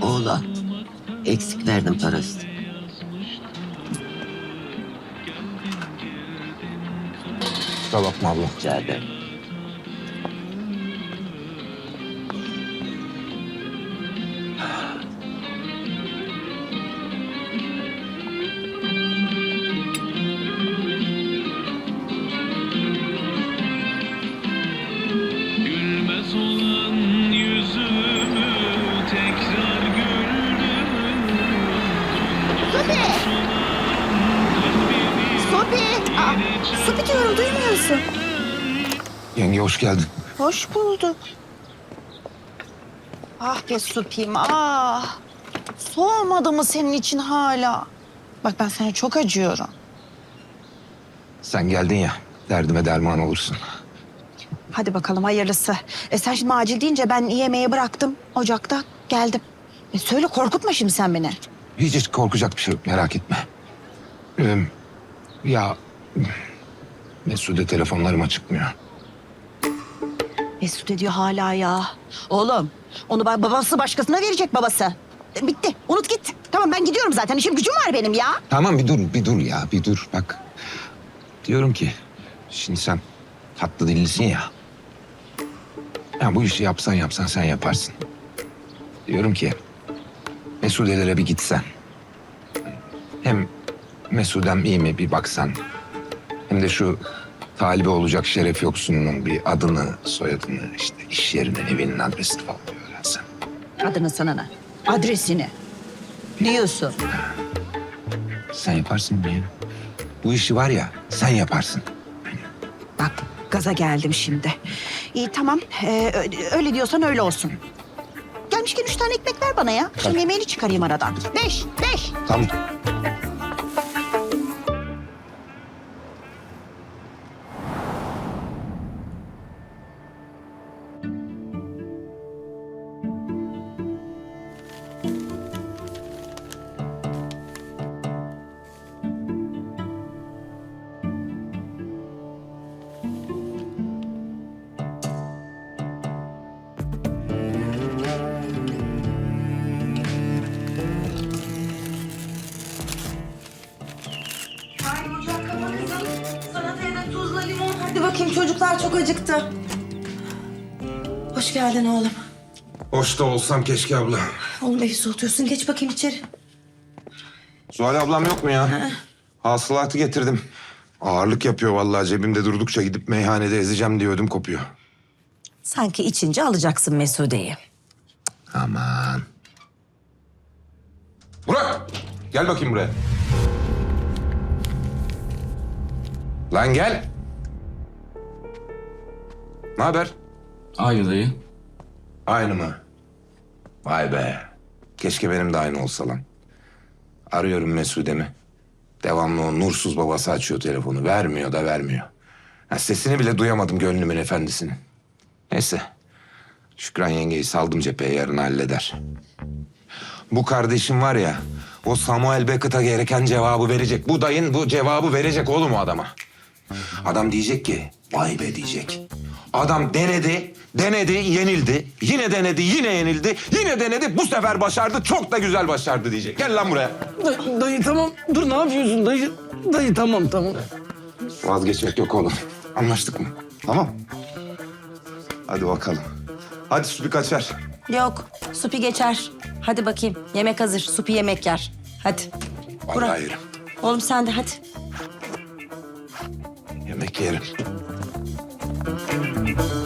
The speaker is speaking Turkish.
oğlan. Eksik verdim parası. Kusura bakma abla. Rica ederim. Sopi diyorum duymuyorsun. Yenge hoş geldin. Hoş bulduk. Ah be Sopi'm ah. Soğumadı mı senin için hala? Bak ben sana çok acıyorum. Sen geldin ya. Derdime derman olursun. Hadi bakalım hayırlısı. E sen şimdi acil deyince ben yemeği bıraktım ocakta geldim. E söyle korkutma şimdi sen beni. Hiç hiç korkacak bir şey yok merak etme. Ee, ya Mesude telefonlarıma çıkmıyor. Mesut ediyor hala ya. Oğlum onu ba- babası başkasına verecek babası. E, bitti unut git. Tamam ben gidiyorum zaten işim gücüm var benim ya. Tamam bir dur bir dur ya bir dur bak. Diyorum ki şimdi sen tatlı dillisin ya. Ya bu işi yapsan yapsan sen yaparsın. Diyorum ki Mesude'lere bir gitsen. Hem Mesudem iyi mi bir baksan. Hem de şu talibi olacak şeref yoksunun bir adını, soyadını, işte iş yerini, evinin adresini falan bir öğrensen. Adını sana ne? Adresini. Diyorsun. Sen yaparsın ya? Bu işi var ya sen yaparsın. Bak gaza geldim şimdi. İyi tamam ee, ö- öyle diyorsan öyle olsun. Gelmişken üç tane ekmek ver bana ya. Şimdi yemeğini çıkarayım aradan. Beş, beş. Tamam. Hadi bakayım çocuklar çok acıktı. Hoş geldin oğlum. Hoş da olsam keşke abla. Oğlum evi soğutuyorsun. Geç bakayım içeri. Zuhal ablam yok mu ya? Hasılatı getirdim. Ağırlık yapıyor vallahi cebimde durdukça gidip meyhanede ezeceğim diye ödüm kopuyor. Sanki içince alacaksın Mesude'yi. Aman. Burak! Gel bakayım buraya. Lan gel. Ne haber? Aynı dayı. Aynı mı? Vay be. Keşke benim de aynı olsa lan. Arıyorum Mesude'mi. Devamlı o nursuz babası açıyor telefonu. Vermiyor da vermiyor. Ha, sesini bile duyamadım gönlümün efendisinin. Neyse. Şükran yengeyi saldım cepheye yarın halleder. Bu kardeşim var ya... ...o Samuel Beckett'a gereken cevabı verecek. Bu dayın bu cevabı verecek oğlum o adama. Adam diyecek ki... ...vay be diyecek. Adam denedi, denedi, yenildi. Yine denedi, yine yenildi. Yine denedi, bu sefer başardı. Çok da güzel başardı diyecek. Gel lan buraya. Dayı, dayı tamam. Dur ne yapıyorsun dayı? Dayı tamam tamam. Vazgeçmek yok oğlum. Anlaştık mı? Tamam. Hadi bakalım. Hadi Supi kaçar. Yok. Supi geçer. Hadi bakayım. Yemek hazır. Supi yemek yer. Hadi. Vallahi Burak. yerim. Oğlum sen de hadi. Yemek yerim. Thank you.